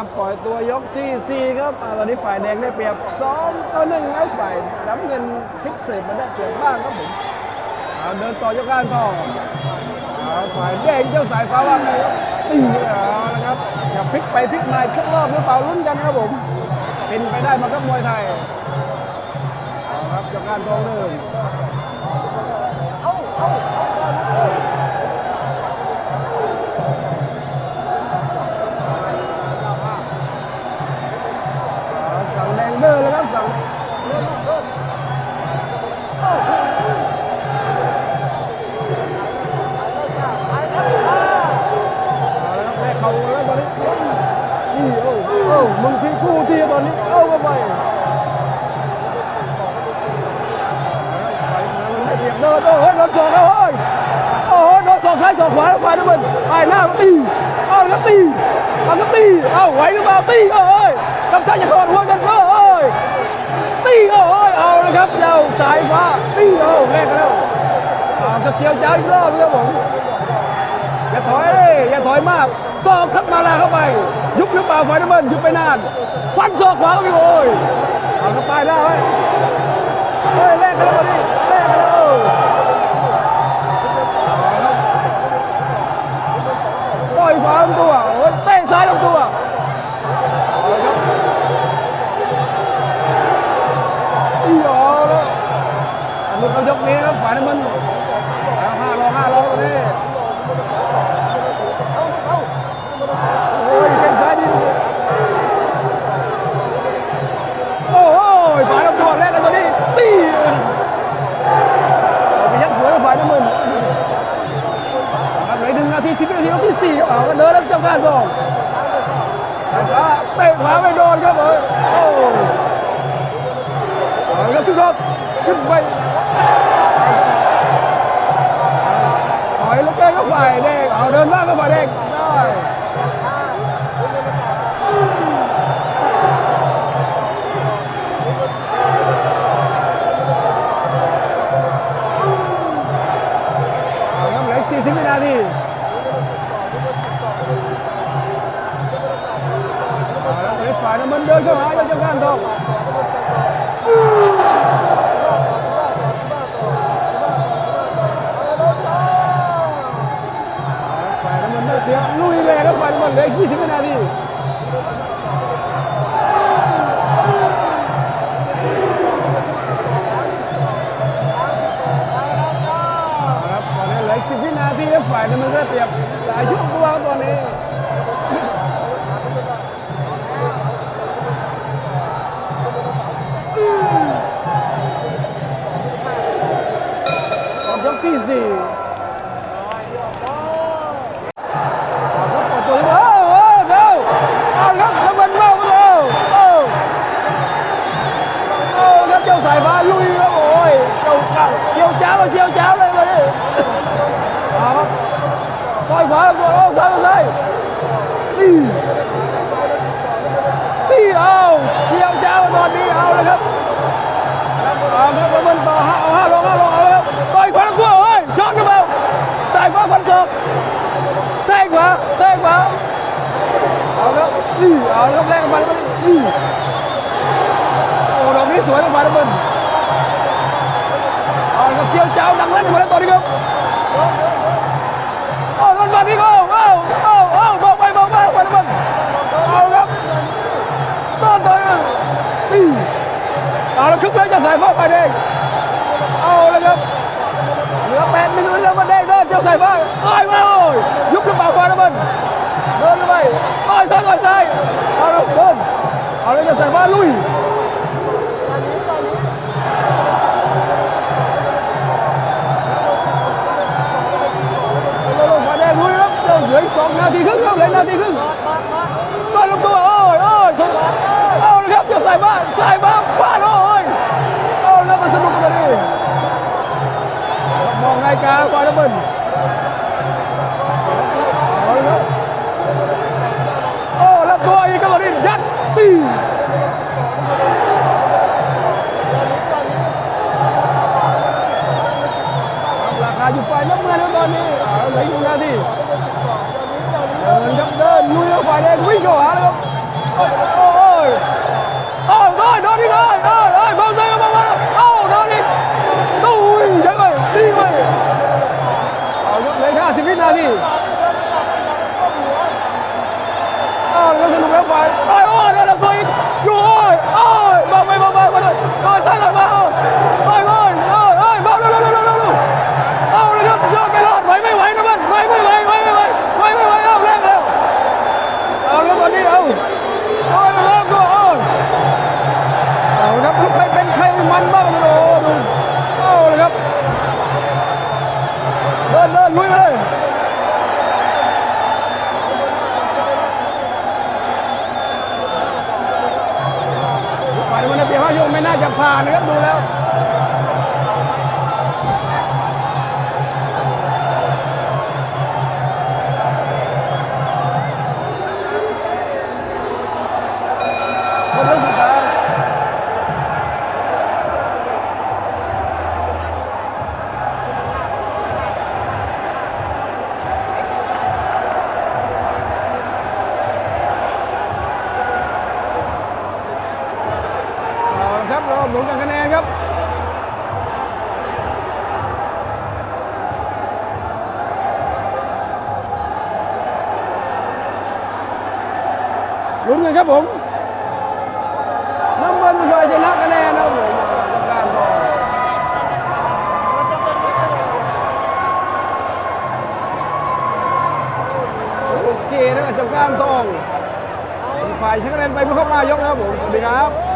ครับปล่อยตัวยกที่ 4 ครับตอนนี้ฝ่ายแดงได้เปรียบ2ต่อ1แล้วฝ่ายน้ำเงินพลิกเสร์ฟมาได้เปรียบบ้างครับผมเดินต่อยกก้านต่อฝ่ายแดงเจ้าสายฟ้าว่าไงครับตีเอาละครับจะพลิกไปพลิกมาอีกสักรอบหรือเปล่าลุ้นกันครับผมเป็นไปได้มาครับมวยไทยครับยกกานทองเดิม มึงที่กู้ที่ตอนนี้เอาเข้าไปมันไม่เรียบเดินโอ้โหโดนสองแล้วเฮ้ยโอ้โหโดนสองซ้ายสองขวาแล้วฝ่ายน้ำมันฝ่ายหน้าตีเอาละครับตีเอาละครับตีเอาไหวหรือเปล่าตีเอ้ยกำชับจะถอดหัวกันเอ้ยตีโอ้ยเอาเลยครับเจ้าสายฟ้าตีโอ้แรกแล้วเอากับเจียวจ้าอีกรอบครับผมอย่าถอยเลยอย่าถอยมาก ซอกทัดมาแล้วเข้าไป ยุบหรือเปล่าไฟน้ำมันยุบไปนานฟันศอกขวาเข้าไปโอ้ยเอาเข้าไปได้ไว้เฮ้ยแรกกันแล้วนี่แรกกันแล้ว สิบนาทีที่สี่ครับเอาก็เดินแล้วเจ้าบ้านบอกสายฟ้าเตะขวาไม่โดนครับเออโอ้ยครับทุกคนขึ้นไป เลยค เอาครับแรกกันไปแล้วนี่โอ้ดอกนี้สวยมากๆนะมึงเอาครับเจียวเจ้าดังเล่นมาแล้วตอนนี้ครับโอ้ต้นบอลนี่ก็โอ้โอ้โอ้บอกไปบอกมาไปนะมึงเอาครับต้นต่อยเอาแล้วคึกเลยจะใสายฟ้าไปเองเอาเลยครับเหลือแปดมิลลิเมตรมาแดงเดินเจ้าใส่บ้าโอ้ยโอ้ยยุบหรือเปล่าฟ้าน้ำมันเดินไปโอ้ยซ้ายต่อยซ้ายเอาเลย ครึ่งครับเหลือนาทีครึ่งต้อนลงตัวโอ้ยโอ้ยเอาเลยครับเจ้าใส่บ้านใส่บ้านฟาดโอ้ยเอาแล้วมันสนุกกันเลยมองรายการบอลน้ำมันเอาเลยครับโอ้รับตัวอีกครับตอนนี้ยัดตีราคาอยู่ฝ่ายน้ำเงินแล้วตอนนี้เอาเหลืออีกหนึ่งนาที Nhấp lên, lui ra ngoài đen, quý rồi hả? Ôi, ôi, ôi, ôi, thôi, nó đi rồi, ôi, ôi, bao giờ ไม่น่าจะผ่านนะครับดูแล้ว ลุ้นกันครับผมน้ำมันเคยชนะคะแนนนะครับการบอลโอเคนะจับการทองฝ่ายชนะคะแนนไปเพื่อเข้ามายกนะครับผมสวัสดีครับ